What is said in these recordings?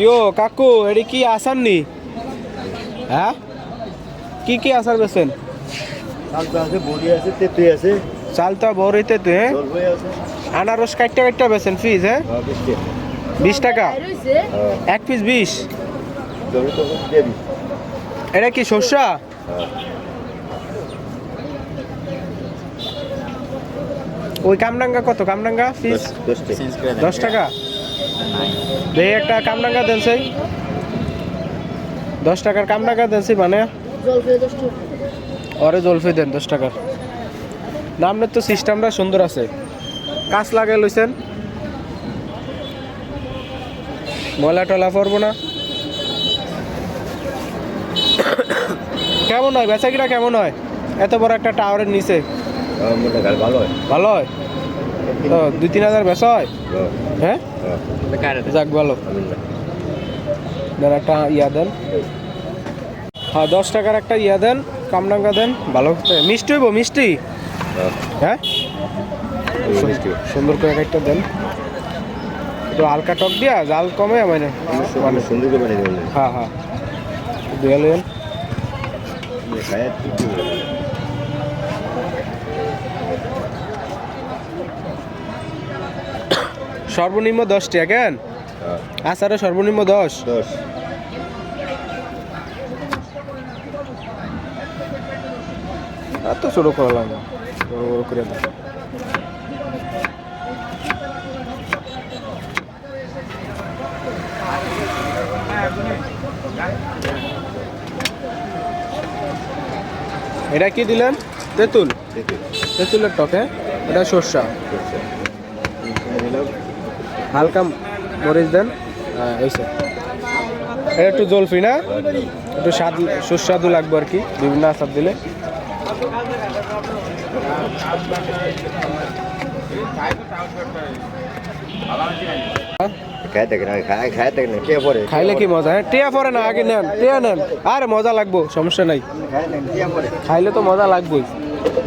কিও কাকু এটি কি আসার নি? হ্যাঁ? কি কি আসার বেছেন? চালটা বড়ি আছে তেঁতুই আছে। চালটা বড়ইতে তো হ্যাঁ? আনারস কাটটা কাটটা বেছেন ফিজ হ্যাঁ? হ্যাঁ বিশ টাকা? হ্যাঁ এক পিস বিশ? এটা কি শস্যা ওই কামরাঙ্গা কত? কামরাঙ্গা দশ দশ টাকা? দেখি একটা দেন সেই। দশ টাকার দেন সেই মানে। ওরে জলফি দেন দশ টাকার। তো সিস্টেমটা সুন্দর আছে। কাজ লাগাই লইছেন। ময়লা টলা পড়ব না। কেমন হয়? বেচা কিনা কেমন হয়? এত বড় একটা টাওয়ারের নিচে। গাল ভালো হয়। ভালো হয়? দুই তিন হাজার বেচা হয়? হ্যাঁ? যাক ভালো। দেন একটা ইয়া দেন। হ্যাঁ দশ টাকার একটা ইয়া দেন কামরাঙ্গা দেন ভালো। মিষ্টি হইব মিষ্টি? হ্যাঁ? সুন্দর করে একটা দেন। একটু হালকা টক দিয়া জাল কমে মানে মানে সুন্দর করে হ্যাঁ হ্যাঁ। দুয়া সর্বনিম্ন দশ টাকা কেন? হ্যাঁ। আচারে সর্বনিম্ন দশ? দশ। এত ছোট করলাম না বড় বড় করে এটা কি দিলেন? তেঁতুল? তেঁতুলের টকে এটা সর্ষা। হালকা মরিচ দেন। এইসব এটা একটু জলফি না? একটু স্বাদ সুস্বাদু লাগবে আর কি বিভিন্ন আচার দিলে। খাইলে কি মজা? হ্যাঁ টিয়া পরে না আগে নেন টিয়া নেন। আরে মজা লাগবো সমস্যা নাই। খাইলে তো মজা লাগবেই।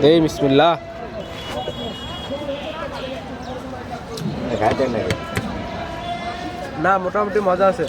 দেই বিসমিল্লাহ। না মোটামুটি মজা আছে।